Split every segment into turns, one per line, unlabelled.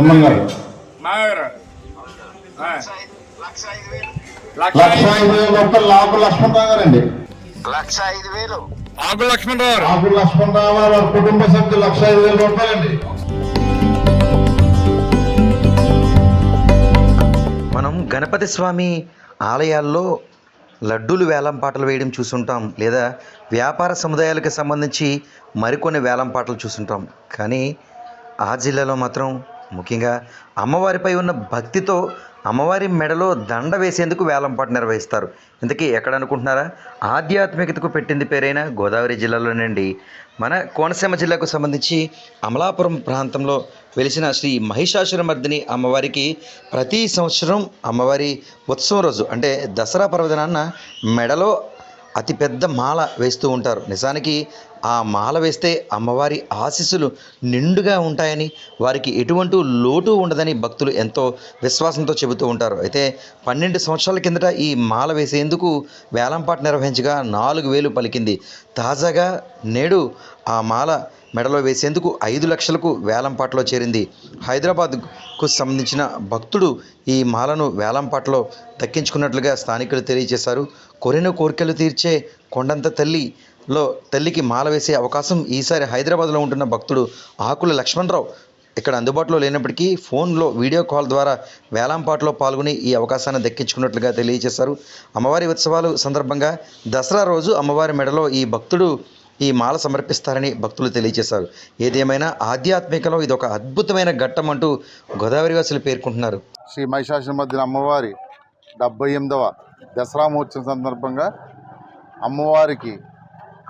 బ్రహ్మం గారు.
మాగారు
లక్ష ఐదు- లక్ష ఐదు వేలు
లక్ష
లక్ష ఐదు వేల రూపాయలు లాభ లక్ష్మణరావు గారండి.
లక్ష ఐదు వేలు.
ఆకు లక్ష్మణరావు. గారు
లాభ లక్ష్మణరావు గారు వారి కుటుంబ సభ్యులు లక్ష ఐదు వేల రూపాయలండి.
మనం గణపతి స్వామి ఆలయాల్లో లడ్డూలు వేలం పాటలు వేయడం చూసుంటాం లేదా వ్యాపార సముదాయాలకు సంబంధించి మరికొన్ని వేలం పాటలు చూసుంటాం. కానీ ఆ జిల్లాలో మాత్రం ముఖ్యంగా అమ్మవారిపై ఉన్న భక్తితో అమ్మవారి మెడలో దండ వేసేందుకు వేలంపాటు నిర్వహిస్తారు. ఇంతకీ ఎక్కడ అనుకుంటున్నారా ఆధ్యాత్మికతకు పెట్టింది పేరైన గోదావరి జిల్లాలోనండి. మన కోనసీమ జిల్లాకు సంబంధించి అమలాపురం ప్రాంతంలో వెలిసిన శ్రీ మహిషాసురమర్దిని అమ్మవారికి ప్రతి సంవత్సరం అమ్మవారి ఉత్సవం రోజు అంటే దసరా పర్వదినాన్న మెడలో అతిపెద్ద మాల వేస్తూ ఉంటారు. నిజానికి ఆ మాల వేస్తే అమ్మవారి ఆశీస్సులు నిండుగా ఉంటాయని వారికి ఎటువంటి లోటు ఉండదని భక్తులు ఎంతో విశ్వాసంతో చెబుతూ ఉంటారు. అయితే పన్నెండు సంవత్సరాల కిందట ఈ మాల వేసేందుకు వేలంపాట నిర్వహించగా నాలుగు వేలు పలికింది. తాజాగా నేడు ఆ మాల మెడలో వేసేందుకు ఐదు లక్షలకు వేలంపాట్లో చేరింది. హైదరాబాద్కు సంబంధించిన భక్తుడు ఈ మాలను వేలంపాట్లో దక్కించుకున్నట్లుగా స్థానికులు తెలియజేశారు. కోరిన కోరికలు తీర్చే కొండంత తల్లి లో తల్లికి మాల వేసే అవకాశం ఈసారి హైదరాబాద్లో ఉంటున్న భక్తుడు ఆకుల లక్ష్మణరావు. ఇక్కడ అందుబాటులో లేనప్పటికీ ఫోన్లో వీడియో కాల్ ద్వారా వేలంపాటలో పాల్గొని ఈ అవకాశాన్ని దక్కించుకున్నట్లుగా తెలియజేశారు. అమ్మవారి ఉత్సవాలు సందర్భంగా దసరా రోజు అమ్మవారి మెడలో ఈ భక్తుడు ఈ మాల సమర్పిస్తారని భక్తులు తెలియజేశారు. ఏదేమైనా ఆధ్యాత్మికలో ఇది ఒక అద్భుతమైన ఘట్టం అంటూ గోదావరి వాసులు పేర్కొంటున్నారు.
శ్రీ మహిషాసురమర్దిని అమ్మవారి డెబ్బై ఎనిమిదవ దసరా మహోత్సవం సందర్భంగా అమ్మవారికి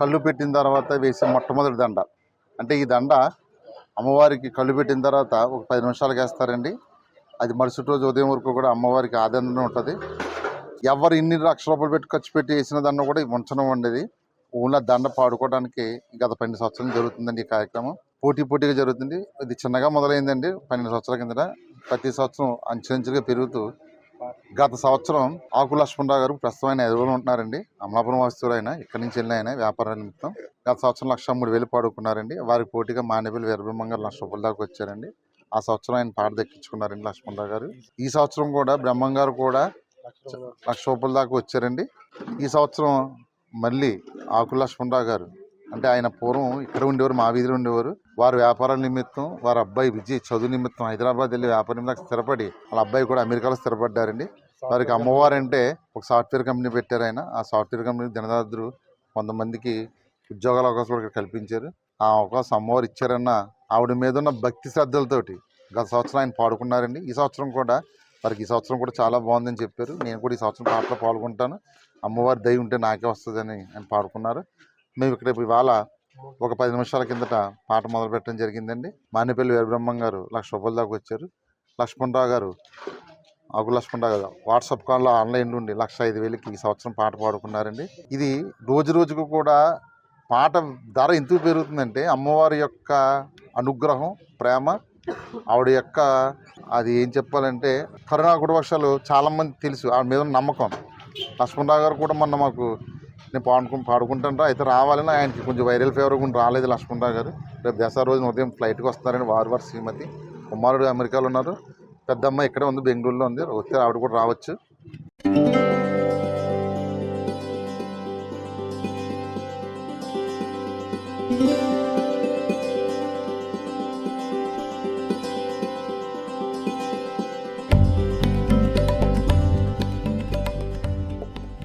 కళ్ళు పెట్టిన తర్వాత వేసే మొట్టమొదటి దండ. అంటే ఈ దండ అమ్మవారికి కళ్ళు పెట్టిన తర్వాత ఒక పది నిమిషాలకు వేస్తారండి. అది మరుసటి రోజు ఉదయం వరకు కూడా అమ్మవారికి ఆదరణ ఉంటుంది. ఎవరు ఇన్ని లక్షల రూపాయలు పెట్టి ఖర్చు పెట్టి వేసిన దండ కూడా ఉంచడం ఉండేది ఓన్లీ దండ పాడుకోవడానికి గత పన్నెండు సంవత్సరాలు జరుగుతుందండి ఈ కార్యక్రమం. పోటీ పోటీగా జరుగుతుంది. ఇది చిన్నగా మొదలైందండి పన్నెండు సంవత్సరాల కిందట. ప్రతి సంవత్సరం అంచెలంచెలుగా పెరుగుతూ గత సంవత్సరం ఆకు లక్ష్మణరావు గారు ప్రస్తుతం ఆయన ఎదురులో ఉంటున్నారండి. అమలాపురం వస్తువులు ఆయన ఇక్కడి నుంచి వెళ్ళిన ఆయన వ్యాపార నిమిత్తం గత సంవత్సరం లక్ష మూడు వేలు పాడుకున్నారండి. వారికి పోటీగా మానేపల్లి వీరబ్రహ్మం గారు లక్ష రూపాయల దాకా వచ్చారండి. ఆ సంవత్సరం ఆయన పాట దక్కించుకున్నారండి లక్ష్మణరావు గారు. ఈ సంవత్సరం కూడా బ్రహ్మం గారు కూడా లక్ష రూపాయల దాకా వచ్చారండి. ఈ సంవత్సరం మళ్ళీ ఆకు లక్ష్మణరావు గారు అంటే ఆయన పూర్వం ఇక్కడ ఉండేవారు మా వీధిలో ఉండేవారు. వారి వ్యాపారాల నిమిత్తం వారి అబ్బాయి విజయ్ చదువు నిమిత్తం హైదరాబాద్ వెళ్ళి వ్యాపార నిమిత్తం స్థిరపడి వాళ్ళ అబ్బాయి కూడా అమెరికాలో స్థిరపడ్డారండి. వారికి అమ్మవారు అంటే ఒక సాఫ్ట్వేర్ కంపెనీ పెట్టారు ఆయన. ఆ సాఫ్ట్వేర్ కంపెనీ దినదాదులు కొంతమందికి ఉద్యోగాల అవకాశాలు ఇక్కడ కల్పించారు. ఆ అవకాశం అమ్మవారు ఇచ్చారన్న ఆవిడ మీద ఉన్న భక్తి శ్రద్ధలతోటి గత సంవత్సరం ఆయన పాడుకున్నారండి. ఈ సంవత్సరం కూడా వారికి ఈ సంవత్సరం కూడా చాలా బాగుందని చెప్పారు. నేను కూడా ఈ సంవత్సరం పాటలో పాల్గొంటాను. అమ్మవారి దయ ఉంటే నాకే వస్తుందని ఆయన పాడుకున్నారు. మేము ఇక్కడ ఇవాళ ఒక పది నిమిషాల కిందట పాట మొదలు పెట్టడం జరిగిందండి. మానేపల్లి వీరబ్రహ్మం గారు లక్ష రూపాయల దాకా వచ్చారు. లక్ష్మణరావు గారు అగు లక్ష్మణరావు గారు వాట్సాప్ కాల్లో ఆన్లైన్ నుండి లక్ష ఐదు వేలకి ఈ సంవత్సరం పాట పాడుకున్నారండి. ఇది రోజు రోజుకు కూడా పాట ధర ఎందుకు పెరుగుతుందంటే అమ్మవారి యొక్క అనుగ్రహం ప్రేమ ఆవిడ యొక్క అది ఏం చెప్పాలంటే కరుణా కుటుంబాలు చాలామంది తెలుసు ఆవిడ మీద నమ్మకం. లక్ష్మణరావు గారు కూడా మొన్న మాకు నేను పాడుకు పాడుకుంటాను అయితే రావాలని ఆయనకి కొంచెం వైరల్ ఫీవర్ కూడా రాలేదు లక్ష్మణరావు గారు. రేపు దసరా రోజున ఉదయం ఫ్లైట్కి వస్తున్నారని వారు వారు శ్రీమతి కుమారుడు అమెరికాలో ఉన్నారు. పెద్దమ్మ ఇక్కడే ఉంది బెంగళూరులో ఉంది. వస్తే ఆవిడ కూడా రావచ్చు.